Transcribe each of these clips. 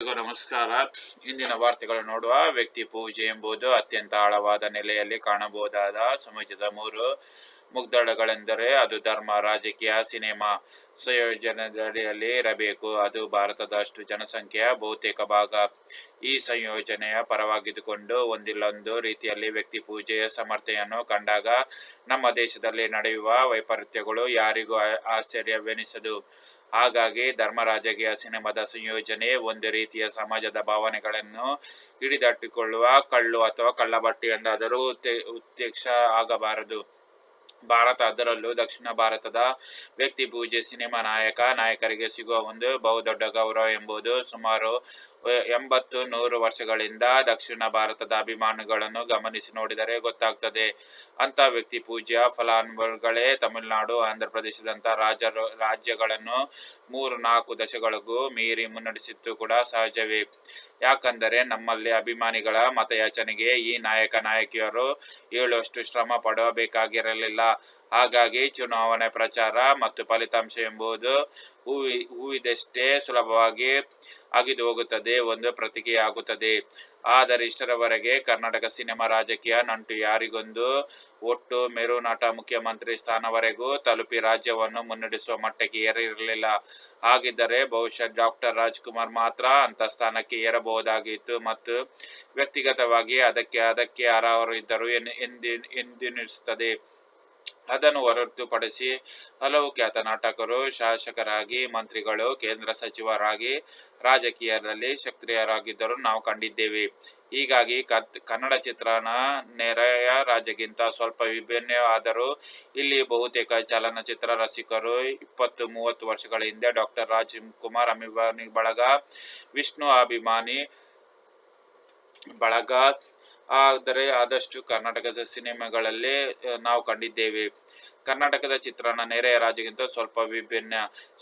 ನಮಸ್ಕಾರ. ಇಂದಿನ ವಾರ್ತೆಗಳು ನೋಡುವ ವ್ಯಕ್ತಿ ಪೂಜೆ ಎಂಬುದು ಅತ್ಯಂತ ಆಳವಾದ ನೆಲೆಯಲ್ಲಿ ಕಾಣಬಹುದಾದ ಸಮಾಜದ ಮೂರು ಮುಗ್ದಳಗಳೆಂದರೆ ಅದು ಧರ್ಮ, ರಾಜಕೀಯ, ಸಿನಿಮಾ ಸಂಯೋಜನೆಯಲ್ಲಿ ಇರಬೇಕು. ಅದು ಭಾರತದ ಅಷ್ಟು ಜನಸಂಖ್ಯೆಯ ಬಹುತೇಕ ಭಾಗ. ಈ ಸಂಯೋಜನೆಯ ಪರವಾಗಿದ್ದುಕೊಂಡು ಒಂದಿಲ್ಲೊಂದು ರೀತಿಯಲ್ಲಿ ವ್ಯಕ್ತಿ ಪೂಜೆಯ ಸಮರ್ಥೆಯನ್ನು ಕಂಡಾಗ ನಮ್ಮ ದೇಶದಲ್ಲಿ ನಡೆಯುವ ವೈಪರೀತ್ಯಗಳು ಯಾರಿಗೂ ಆಶ್ಚರ್ಯವೆನಿಸದು. ಹಾಗಾಗಿ ಧರ್ಮರಾಜಕೀಯ ಸಿನಿಮಾದ ಸಂಯೋಜನೆ ಒಂದು ರೀತಿಯ ಸಮಾಜದ ಭಾವನೆಗಳನ್ನು ಹಿಡಿದಟ್ಟಿಕೊಳ್ಳುವ ಕಳ್ಳು ಅಥವಾ ಕಳ್ಳಬಟ್ಟಿ ಎಂದಾದರೂ ಉತ್ಯಕ್ಷ ಆಗಬಾರದು. ಭಾರತ ಅದರಲ್ಲೂ ದಕ್ಷಿಣ ಭಾರತದ ವ್ಯಕ್ತಿ ಪೂಜೆ ಸಿನಿಮಾ ನಾಯಕ, ನಾಯಕರಿಗೆ ಸಿಗುವ ಒಂದು ಬಹುದೊಡ್ಡ ಗೌರವ ಎಂಬುದು ಸುಮಾರು ಎಂಬತ್ತು ನೂರು ವರ್ಷಗಳಿಂದ ದಕ್ಷಿಣ ಭಾರತದ ಅಭಿಮಾನಿಗಳನ್ನು ಗಮನಿಸಿ ನೋಡಿದರೆ ಗೊತ್ತಾಗ್ತದೆ. ಅಂತ ವ್ಯಕ್ತಿ ಪೂಜ್ಯ ಫಲಾನುಭವಿಗಳೇ ತಮಿಳುನಾಡು ಆಂಧ್ರ ಪ್ರದೇಶದಂತ ರಾಜ್ಯ ರಾಜ್ಯಗಳನ್ನು ಮೂರು ನಾಲ್ಕು ದಶಗಳಿಗೂ ಮೀರಿ ಮುನ್ನಡೆಸಿತ್ತು ಕೂಡ ಸಹಜವೇ. ಯಾಕಂದರೆ ನಮ್ಮಲ್ಲಿ ಅಭಿಮಾನಿಗಳ ಮತಯಾಚನೆಗೆ ಈ ನಾಯಕ ನಾಯಕಿಯರು ಹೇಳುವಷ್ಟು ಶ್ರಮ ಪಡಬೇಕಾಗಿರಲಿಲ್ಲ. ಹಾಗಾಗಿ ಚುನಾವಣೆ ಪ್ರಚಾರ ಮತ್ತು ಫಲಿತಾಂಶ ಎಂಬುದು ಹೂವಿ, ಹೂವಿದಷ್ಟೇ ಸುಲಭವಾಗಿ ಅಗಿದು ಹೋಗುತ್ತದೆ, ಒಂದು ಪ್ರತಿಕ್ರಿಯೆಯಾಗುತ್ತದೆ. ಆದರೆ ಇಷ್ಟರವರೆಗೆ ಕರ್ನಾಟಕ ಸಿನಿಮಾ ರಾಜಕೀಯ ನಂಟು ಯಾರಿಗೊಂದು ಒಟ್ಟು ಮೇರು ನಟ ಮುಖ್ಯಮಂತ್ರಿ ಸ್ಥಾನವರೆಗೂ ತಲುಪಿ ರಾಜ್ಯವನ್ನು ಮುನ್ನಡೆಸುವ ಮಟ್ಟಕ್ಕೆ ಏರಿರಲಿಲ್ಲ. ಹಾಗಿದ್ದರೆ ಬಹುಶಃ ಡಾಕ್ಟರ್ ರಾಜ್ಕುಮಾರ್ ಮಾತ್ರ ಅಂತ ಸ್ಥಾನಕ್ಕೆ ಏರಬಹುದಾಗಿತ್ತು ಮತ್ತು ವ್ಯಕ್ತಿಗತವಾಗಿ ಅದಕ್ಕೆ ಅದಕ್ಕೆ ಎಂದಿ, ಎಂದೆನಿಸುತ್ತದೆ. ಅದನ್ನು ಹೊರತುಪಡಿಸಿ ಹಲವು ಖ್ಯಾತ ನಾಟಕರು, ಶಾಸಕರಾಗಿ, ಮಂತ್ರಿಗಳು, ಕೇಂದ್ರ ಸಚಿವರಾಗಿ, ರಾಜಕೀಯದಲ್ಲಿ ಸಕ್ರಿಯರಾಗಿದ್ದರು ನಾವು ಕಂಡಿದ್ದೇವೆ. ಹೀಗಾಗಿ ಕನ್ನಡ ಚಿತ್ರಣ ನೆರೆಯ ರಾಜ್ಯಕ್ಕಿಂತ ಸ್ವಲ್ಪ ವಿಭಿನ್ನ ಆದರೂ ಇಲ್ಲಿ ಬಹುತೇಕ ಚಲನಚಿತ್ರ ರಸಿಕರು ಇಪ್ಪತ್ತು ಮೂವತ್ತು ವರ್ಷಗಳ ಹಿಂದೆ ಡಾಕ್ಟರ್ ರಾಜ್ಕುಮಾರ್ ಅಭಿಮಾನಿ ಬಳಗ, ವಿಷ್ಣು ಅಭಿಮಾನಿ ಬಳಗ ಆದರೆ ಆದಷ್ಟು ಕರ್ನಾಟಕದ ಸಿನಿಮಾಗಳಲ್ಲಿ ನಾವು ಕಂಡಿದ್ದೇವೆ. ಕರ್ನಾಟಕದ ಚಿತ್ರಣ ನೆರೆಯ ರಾಜ್ಯಕ್ಕಿಂತ ಸ್ವಲ್ಪ ವಿಭಿನ್ನ.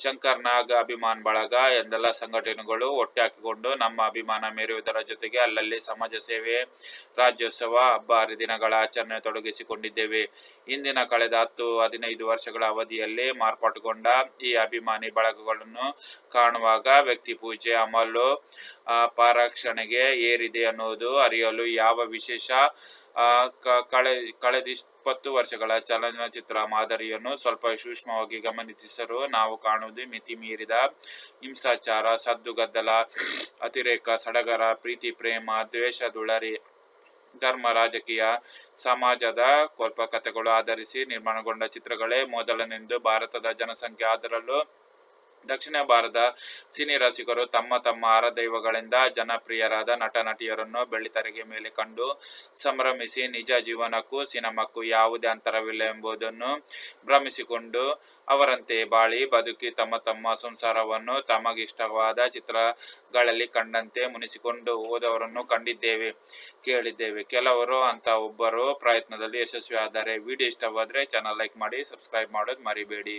ಶಂಕರ್ ನಾಗ್ ಅಭಿಮಾನ್ ಬಳಗ ಎಂದೆಲ್ಲ ಸಂಘಟನೆಗಳು ಒಟ್ಟೆ ಹಾಕಿಕೊಂಡು ನಮ್ಮ ಅಭಿಮಾನ ಮೆರೆಯುವುದರ ಜೊತೆಗೆ ಅಲ್ಲಲ್ಲಿ ಸಮಾಜ ಸೇವೆ, ರಾಜ್ಯೋತ್ಸವ, ಹಬ್ಬ, ಹರಿದಿನಗಳ ಆಚರಣೆ ತೊಡಗಿಸಿಕೊಂಡಿದ್ದೇವೆ. ಇಂದಿನ ಕಳೆದ ಹತ್ತು, ಹದಿನೈದು ವರ್ಷಗಳ ಅವಧಿಯಲ್ಲಿ ಮಾರ್ಪಾಟುಗೊಂಡ ಈ ಅಭಿಮಾನಿ ಬಳಗಗಳನ್ನು ಕಾಣುವಾಗ ವ್ಯಕ್ತಿ ಪೂಜೆ, ಅಮಲು ಪಾರಕ್ಷಣೆಗೆ ಏರಿದೆ ಅನ್ನುವುದು ಅರಿಯಲು ಯಾವ ವಿಶೇಷ ಕಳೆ ಕ- ಕಳೆದಿಪ್ಪತ್ತು ವರ್ಷಗಳ ಚಲನಚಿತ್ರ ಮಾದರಿಯನ್ನು ಸ್ವಲ್ಪ ಸೂಕ್ಷ್ಮವಾಗಿ ಗಮನಿಸಿದರು ನಾವು ಕಾಣುವುದು ಮಿತಿ ಮೀರಿದ ಹಿಂಸಾಚಾರ, ಸದ್ದುಗದ್ದಲ, ಅತಿರೇಕ, ಸಡಗರ, ಪ್ರೀತಿ, ಪ್ರೇಮ, ದ್ವೇಷ, ದುಳರಿ, ಧರ್ಮ, ರಾಜಕೀಯ, ಸಮಾಜದ ಕಲ್ಪಕಥೆಗಳು ಆಧರಿಸಿ ನಿರ್ಮಾಣಗೊಂಡ ಚಿತ್ರಗಳೇ ಮೊದಲನೆಂದು ಭಾರತದ ಜನಸಂಖ್ಯೆ ಅದರಲ್ಲೂ ದಕ್ಷಿಣ ಭಾರತ ಸಿನಿ ರಸಿಕರು ತಮ್ಮ ತಮ್ಮ ಆರದೈವಗಳಿಂದ ಜನಪ್ರಿಯರಾದ ನಟ ನಟಿಯರನ್ನು ಬೆಳ್ಳಿತೆರೆಗೆ ಮೇಲೆ ಕಂಡು ಸಂಭ್ರಮಿಸಿ ನಿಜ ಜೀವನಕ್ಕೂ ಸಿನಿಮಾಕ್ಕೂ ಯಾವುದೇ ಅಂತರವಿಲ್ಲ ಎಂಬುದನ್ನು ಭ್ರಮಿಸಿಕೊಂಡು ಅವರಂತೆ ಬಾಳಿ ಬದುಕಿ ತಮ್ಮ ತಮ್ಮ ಸಂಸಾರವನ್ನು ತಮಗಿಷ್ಟವಾದ ಚಿತ್ರಗಳಲ್ಲಿ ಕಂಡಂತೆ ಮುನಿಸಿಕೊಂಡು ಹೋದವರನ್ನು ಕಂಡಿದ್ದೇವೆ, ಕೇಳಿದ್ದೇವೆ. ಕೆಲವರು ಅಂತ ಒಬ್ಬರು ಪ್ರಯತ್ನದಲ್ಲಿ ಯಶಸ್ವಿ ಆದರೆ ವಿಡಿಯೋ ಇಷ್ಟವಾದರೆ ಚಾನಲ್ ಲೈಕ್ ಮಾಡಿ ಸಬ್ಸ್ಕ್ರೈಬ್ ಮಾಡೋದು ಮರಿಬೇಡಿ.